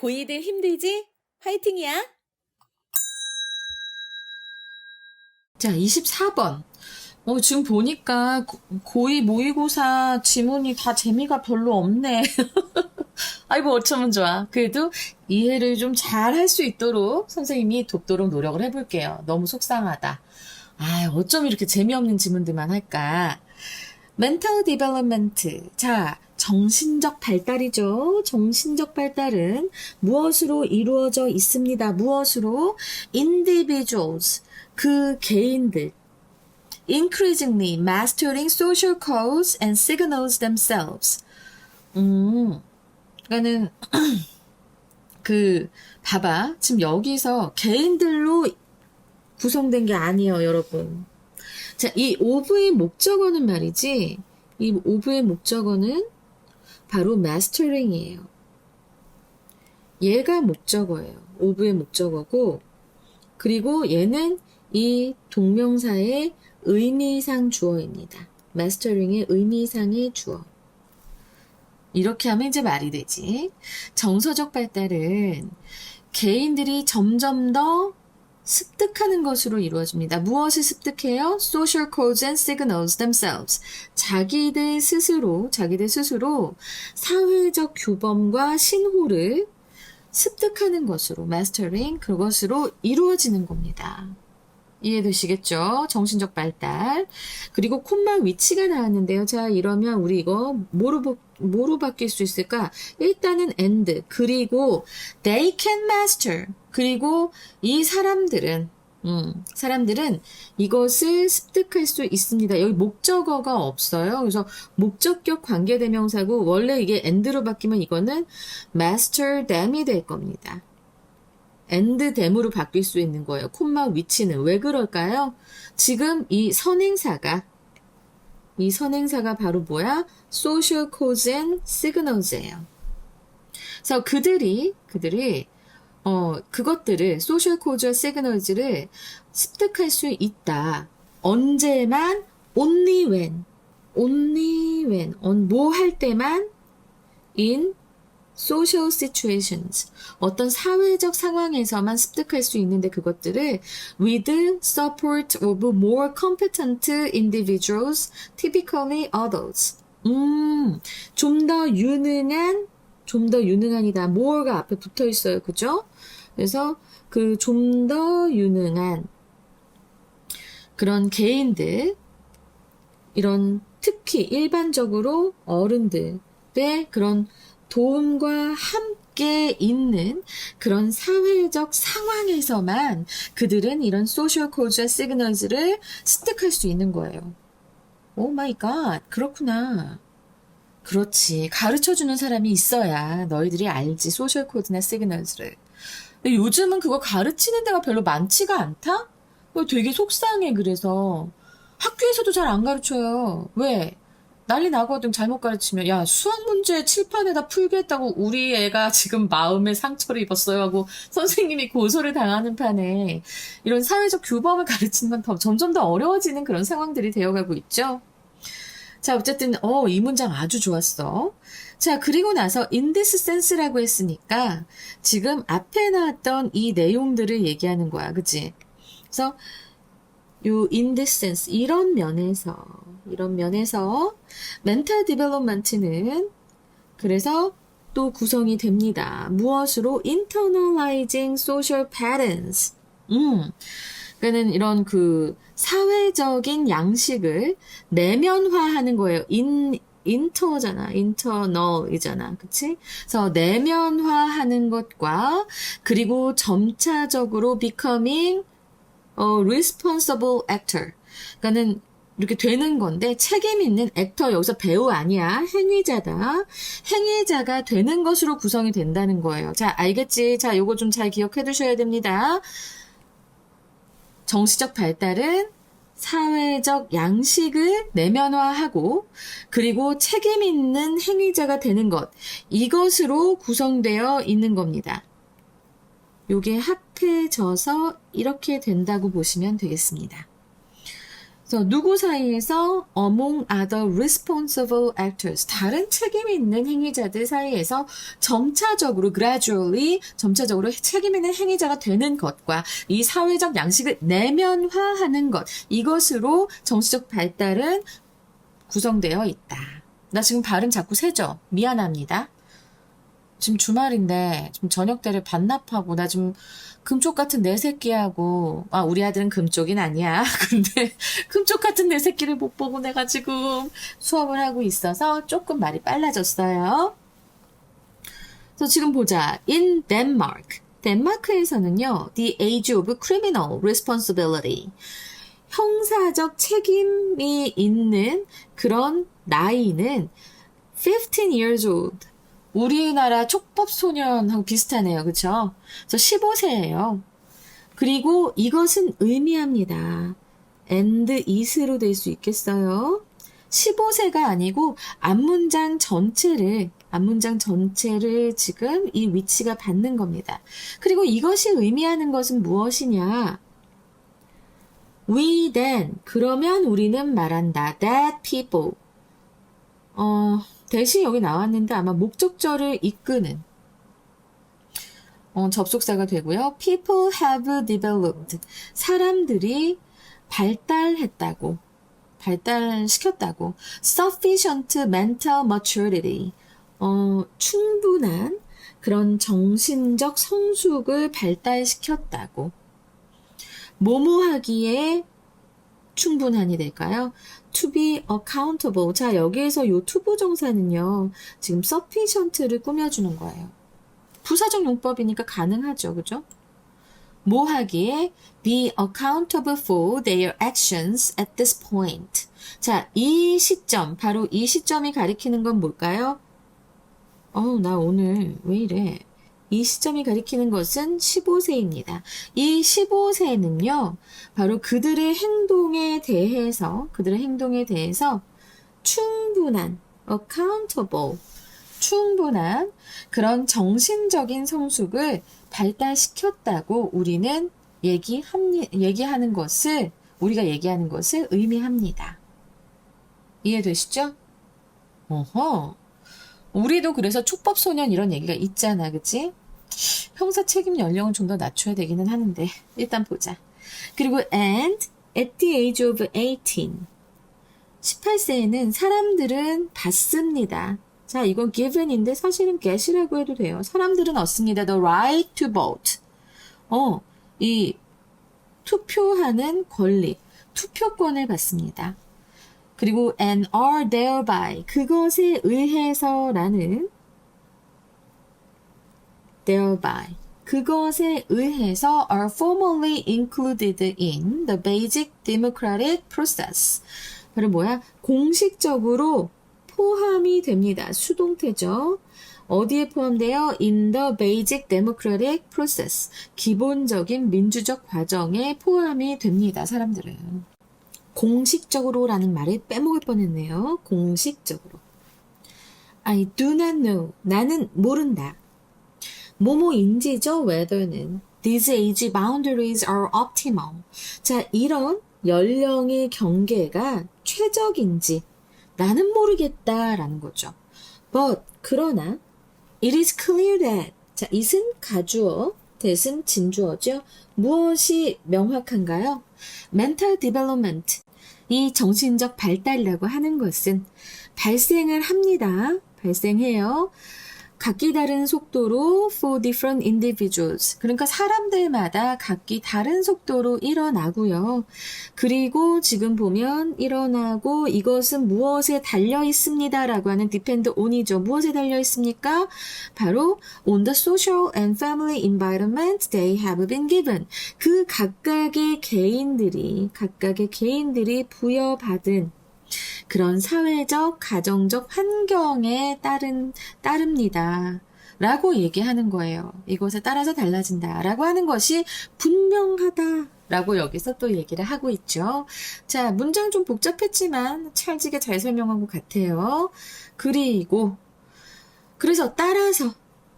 고2들 힘들지? 화이팅이야! 자, 24번. 어, 지금 보니까 고- 고2 모의고사 지문이 다 재미가 별로 없네. 아이고, 어쩌면 좋아. 그래도 이해를 좀 잘 할 수 있도록 선생님이 돕도록 노력을 해볼게요. 너무 속상하다. 아, 어쩜 이렇게 재미없는 지문들만 할까? mental development. 자, 정신적 발달이죠. 정신적 발달은 무엇으로 이루어져 있습니다. 무엇으로? individuals. 그 개인들. increasingly mastering social codes and signals themselves. 음, 그러니까는 그 봐봐. 지금 여기서 개인들로 구성된 게 아니에요, 여러분. 자, 이 of의 목적어는 말이지. 이 of의 목적어는 바로 mastering이에요. 얘가 목적어예요. of의 목적어고, 그리고 얘는 이 동명사의 의미상 주어입니다. mastering의 의미상의 주어. 이렇게 하면 이제 말이 되지. 정서적 발달은 개인들이 점점 더 습득하는 것으로 이루어집니다. 무엇을 습득해요? Social codes and signals themselves. 자기들 스스로, 자기들 스스로 사회적 규범과 신호를 습득하는 것으로, mastering, 그것으로 이루어지는 겁니다. 이해되시겠죠? 정신적 발달. 그리고 콤마 위치가 나왔는데요. 자, 이러면 우리 이거 뭐로, 바- 뭐로 바뀔 수 있을까? 일단은 and, 그리고 they can master. 그리고 이 사람들은, 음, 사람들은 이것을 습득할 수 있습니다. 여기 목적어가 없어요. 그래서 목적격 관계대명사고, 원래 이게 and로 바뀌면 이거는 master them이 될 겁니다. and them으로 바뀔 수 있는 거예요. 콤마 위치는 왜 그럴까요? 지금 이 선행사가 이 선행사가 바로 뭐야? social codes and signals예요. 그래서 그들이 그들이 어 그것들을 codes and signals를 습득할 수 있다. 언제만 only when only when 뭐 할 때만 in social situations 어떤 사회적 상황에서만 습득할 수 있는데 그것들을 with support of more competent individuals, typically adults. 음, 좀 더 유능한, 좀 더 유능한 이다. more가 앞에 붙어 있어요. 그죠? 그래서 그 좀 더 유능한 그런 개인들, 이런 특히 일반적으로 어른들의 그런 도움과 함께 있는 그런 사회적 상황에서만 그들은 이런 소셜 코드와 시그널즈를 습득할 수 있는 거예요. 오 마이 갓, 그렇구나. 그렇지. 가르쳐 주는 사람이 있어야 너희들이 알지. 소셜 코드나 시그널즈를. 근데 요즘은 그거 가르치는 데가 별로 많지가 않다? 되게 속상해, 그래서. 학교에서도 잘 안 가르쳐요. 왜? 난리 나거든 잘못 가르치면 야 수학 문제 칠판에다 풀겠다고 우리 애가 지금 마음에 상처를 입었어요 하고 선생님이 고소를 당하는 판에 이런 사회적 규범을 가르치는 건 더, 점점 더 어려워지는 그런 상황들이 되어가고 있죠. 자 어쨌든 어 이 문장 아주 좋았어. 자 그리고 나서 in this sense라고 했으니까 지금 앞에 나왔던 이 내용들을 얘기하는 거야, 그치? 그래서 요 in this sense 이런 면에서 이런 면에서 멘탈 디벨롭먼트는 그래서 또 구성이 됩니다. 무엇으로 internalizing social patterns. 음. 그러니까는 이런 그 사회적인 양식을 내면화하는 거예요. 인 인터잖아. 인터널이잖아. 그치? 그래서 내면화 하는 것과 그리고 점차적으로 becoming a responsible actor. 그러니까는 이렇게 되는 건데 책임 있는 액터 여기서 배우 아니야 행위자다 행위자가 되는 것으로 구성이 된다는 거예요 자 알겠지 자 요거 좀 잘 기억해 두셔야 됩니다 정치적 발달은 사회적 양식을 내면화하고 그리고 책임 있는 행위자가 되는 것 이것으로 구성되어 있는 겁니다. 요게 합해져서 이렇게 된다고 보시면 되겠습니다 그래서 누구 사이에서 among other responsible actors 다른 책임 있는 행위자들 사이에서 점차적으로 gradually 점차적으로 책임 있는 행위자가 되는 것과 이 사회적 양식을 내면화하는 것 이것으로 정치적 발달은 구성되어 있다. 나 지금 발음 자꾸 세죠? 미안합니다. 지금 주말인데 지금 저녁 때를 반납하고 나 지금 금쪽 같은 내 새끼하고 아 우리 아들은 금쪽인 아니야. 근데 금쪽 같은 내 새끼를 못 보고 내가 지금 수업을 하고 있어서 조금 말이 빨라졌어요. 그래서 지금 보자. In Denmark. 덴마크에서는요. The age of criminal responsibility. 형사적 책임이 있는 그런 나이는 15 years old. 우리나라 촉법 소년하고 비슷하네요. 그쵸? 그래서 15세예요. 그리고 이것은 의미합니다. and is로 될 수 있겠어요? 15세가 아니고 앞문장 전체를 앞문장 전체를 지금 이 위치가 받는 겁니다. 그리고 이것이 의미하는 것은 무엇이냐? We then 그러면 우리는 말한다. That people 어, 대신 여기 나왔는데 아마 목적절을 이끄는 어, 접속사가 되고요. People have developed. 사람들이 발달했다고. 발달시켰다고. Sufficient mental maturity. 어, 충분한 그런 정신적 성숙을 발달시켰다고. 뭐뭐 하기에 충분한이 될까요? To be accountable. 자, 여기에서 요 투부 정사는요, 지금 sufficient를 꾸며주는 거예요. 부사적 용법이니까 가능하죠. 그죠? 뭐 하기에 be accountable for their actions at this point. 자, 이 시점, 바로 이 시점이 가리키는 건 뭘까요? 어우, 나 오늘 왜 이래? 이 시점이 가리키는 것은 15세입니다. 이 15세는요, 바로 그들의 행동에 대해서, 그들의 행동에 대해서 충분한, accountable, 충분한 그런 정신적인 성숙을 발달시켰다고 우리는 얘기합니, 얘기하는 것을, 우리가 얘기하는 것을 의미합니다. 이해되시죠? 어허. 우리도 그래서 촉법소년 이런 얘기가 있잖아, 그치? 형사 책임 연령은 좀더 낮춰야 되기는 하는데, 일단 보자. 그리고 and at the age of 18. 18세에는 사람들은 받습니다. 자, 이건 given인데 사실은 get이라고 해도 돼요. 사람들은 얻습니다. The right to vote. 어, 이 투표하는 권리, 투표권을 받습니다. 그리고 and are thereby 그것에 의해서라는 thereby 그것에 의해서 are formally included in the basic democratic process. 바로 뭐야? 공식적으로 포함이 됩니다. 수동태죠. 어디에 포함되어 in the basic democratic process. 기본적인 민주적 과정에 포함이 됩니다. 사람들은. 공식적으로라는 말을 빼먹을 뻔했네요. 공식적으로. I do not know. 나는 모른다. 뭐뭐인지죠, whether는. These age boundaries are optimal. 자, 이런 연령의 경계가 최적인지 나는 모르겠다라는 거죠. But, 그러나, it is clear that. 자, it은 가주어, that은 진주어죠. 무엇이 명확한가요? mental development. 이 정신적 발달이라고 하는 것은 발생을 합니다. 발생해요. 각기 다른 속도로 for different individuals. 그러니까 사람들마다 각기 다른 속도로 일어나고요. 그리고 지금 보면 일어나고 이것은 무엇에 달려 있습니다라고 하는 depend on이죠. 무엇에 달려 있습니까? 바로 on the social and family environment they have been given. 그 각각의 개인들이 각각의 개인들이 부여받은 그런 사회적, 가정적 환경에 따른, 따릅니다. 라고 얘기하는 거예요. 이것에 따라서 달라진다. 라고 하는 것이 분명하다. 라고 여기서 또 얘기를 하고 있죠. 자, 문장 좀 복잡했지만 찰지게 잘 설명한 것 같아요. 그리고, 그래서 따라서,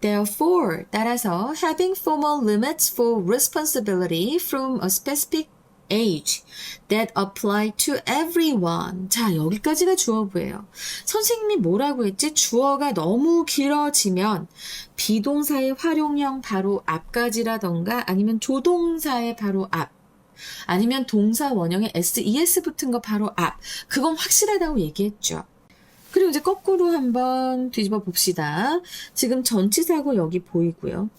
therefore, 따라서 having formal limits for responsibility from a specific age that apply to everyone. 자, 여기까지가 주어부예요. 선생님이 뭐라고 했지? 주어가 너무 길어지면 비동사의 활용형 바로 앞까지라던가 아니면 조동사의 바로 앞 아니면 동사 원형에 s, es 붙은 거 바로 앞. 그건 확실하다고 얘기했죠. 그리고 이제 거꾸로 한번 뒤집어 봅시다. 지금 전치사고 여기 보이고요.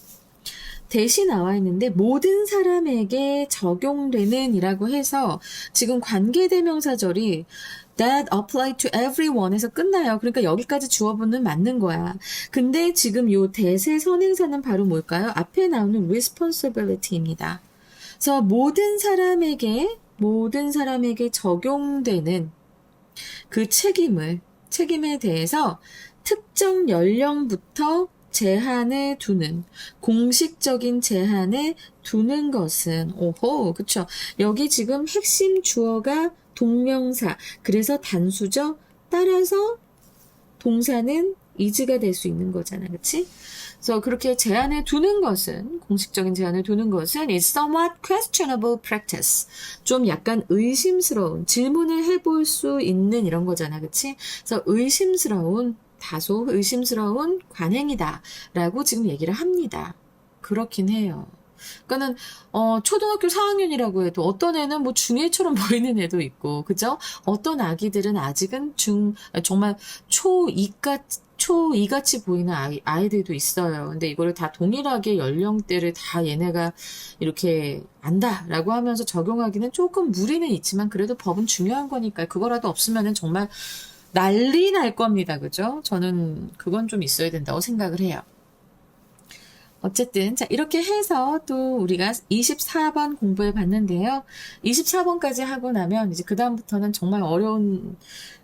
대시 나와 있는데 모든 사람에게 적용되는 이라고 해서 지금 관계대명사절이 that apply to everyone에서 끝나요. 그러니까 여기까지 주어부는 맞는 거야. 근데 지금 요 대세 선행사는 바로 뭘까요? 앞에 나오는 responsibility입니다. 그래서 모든 사람에게 모든 사람에게 적용되는 그 책임을 책임에 대해서 특정 연령부터 제한을 두는 공식적인 제한을 두는 것은 오호 그쵸. 여기 지금 핵심 주어가 동명사. 그래서 단수죠? 따라서 동사는 이즈가 될 수 있는 거잖아 그치? 그래서 그렇게 제한을 두는 것은 공식적인 제한을 두는 것은 is somewhat questionable practice. 좀 약간 의심스러운 질문을 해볼 수 있는 이런 거잖아 그치? 그래서 의심스러운 다소 의심스러운 관행이다 라고 지금 얘기를 합니다. 그렇긴 해요. 그러니까는 어 초등학교 4학년이라고 해도 어떤 애는 뭐 중1처럼 보이는 애도 있고 그죠? 어떤 아기들은 아직은 중 정말 초2가 초2같이 보이는 아이, 아이들도 있어요. 근데 이거를 다 동일하게 연령대를 다 얘네가 이렇게 안다라고 하면서 적용하기는 조금 무리는 있지만 그래도 법은 중요한 거니까 그거라도 없으면은 정말 난리 날 겁니다. 그죠? 저는 그건 좀 있어야 된다고 생각을 해요. 어쨌든, 자, 이렇게 해서 또 우리가 24번 공부해 봤는데요. 24번까지 하고 나면 이제 그다음부터는 정말 어려운,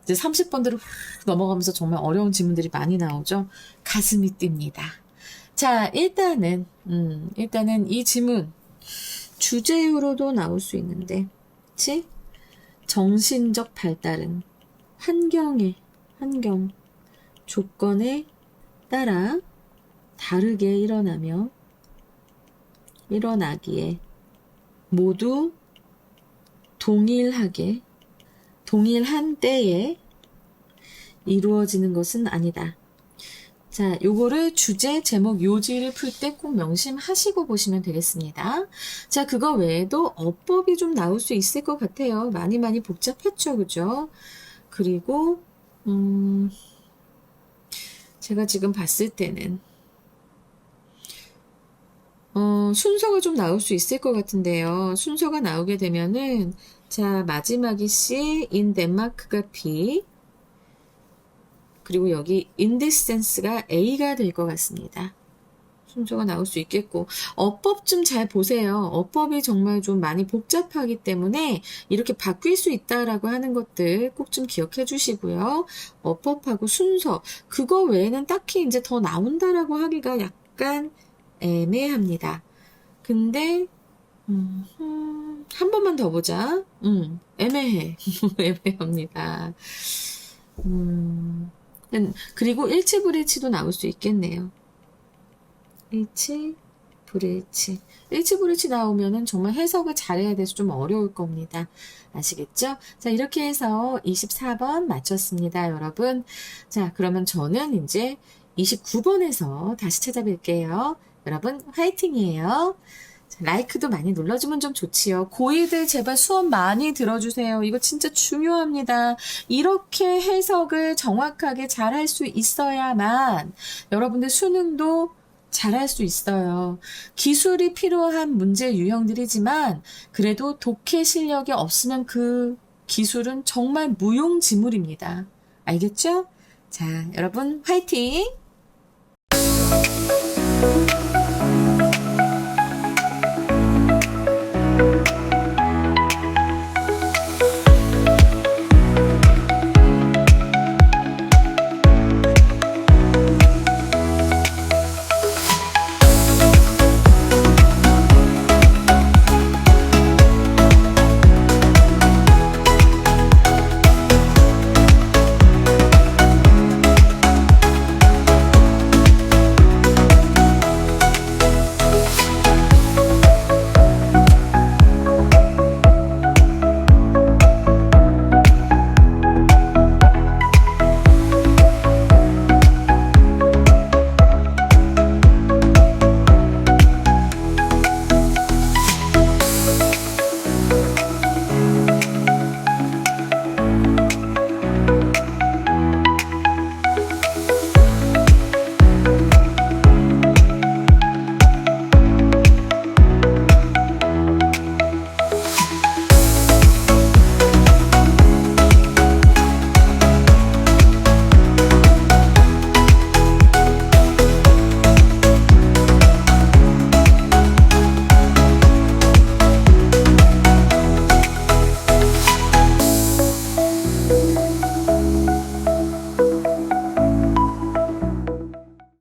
이제 30번대로 넘어가면서 정말 어려운 지문들이 많이 나오죠. 가슴이 뜁니다. 자, 일단은, 음, 일단은 이 지문, 주제유로도 나올 수 있는데, 그치? 정신적 발달은 환경에, 환경, 조건에 따라 다르게 일어나며 일어나기에 모두 동일하게, 동일한 때에 이루어지는 것은 아니다. 자, 요거를 주제, 제목, 요지를 풀 때 꼭 명심하시고 보시면 되겠습니다. 자, 그거 외에도 어법이 좀 나올 수 있을 것 같아요. 많이 많이 복잡했죠, 그죠? 그리고, 음, 제가 지금 봤을 때는, 어, 순서가 좀 나올 수 있을 것 같은데요. 순서가 나오게 되면은, 자, 마지막이 C, in 덴마크가 B, 그리고 여기 sense가 A가 될 것 같습니다. 순서가 나올 수 있겠고 어법 좀 잘 보세요. 어법이 정말 좀 많이 복잡하기 때문에 이렇게 바뀔 수 있다라고 하는 것들 꼭 좀 기억해 주시고요. 어법하고 순서 그거 외에는 딱히 이제 더 나온다라고 하기가 약간 애매합니다. 근데 음, 음, 한 번만 더 보자. 음, 애매해. 애매합니다. 음, 그리고 일치 불일치도 나올 수 있겠네요. 일치, 불일치. 일치, 불일치 나오면은 정말 해석을 잘해야 돼서 좀 어려울 겁니다. 아시겠죠? 자, 이렇게 해서 24번 마쳤습니다, 여러분. 자, 그러면 저는 이제 29번에서 다시 찾아뵐게요. 여러분, 화이팅이에요. 자, 라이크도 많이 눌러주면 좀 좋지요. 고2들 제발 수업 많이 들어주세요. 이거 진짜 중요합니다. 이렇게 해석을 정확하게 잘 할 수 있어야만 여러분들 수능도 잘할 수 있어요. 기술이 필요한 문제 유형들이지만 그래도 독해 실력이 없으면 그 기술은 정말 무용지물입니다. 알겠죠? 자, 여러분 화이팅!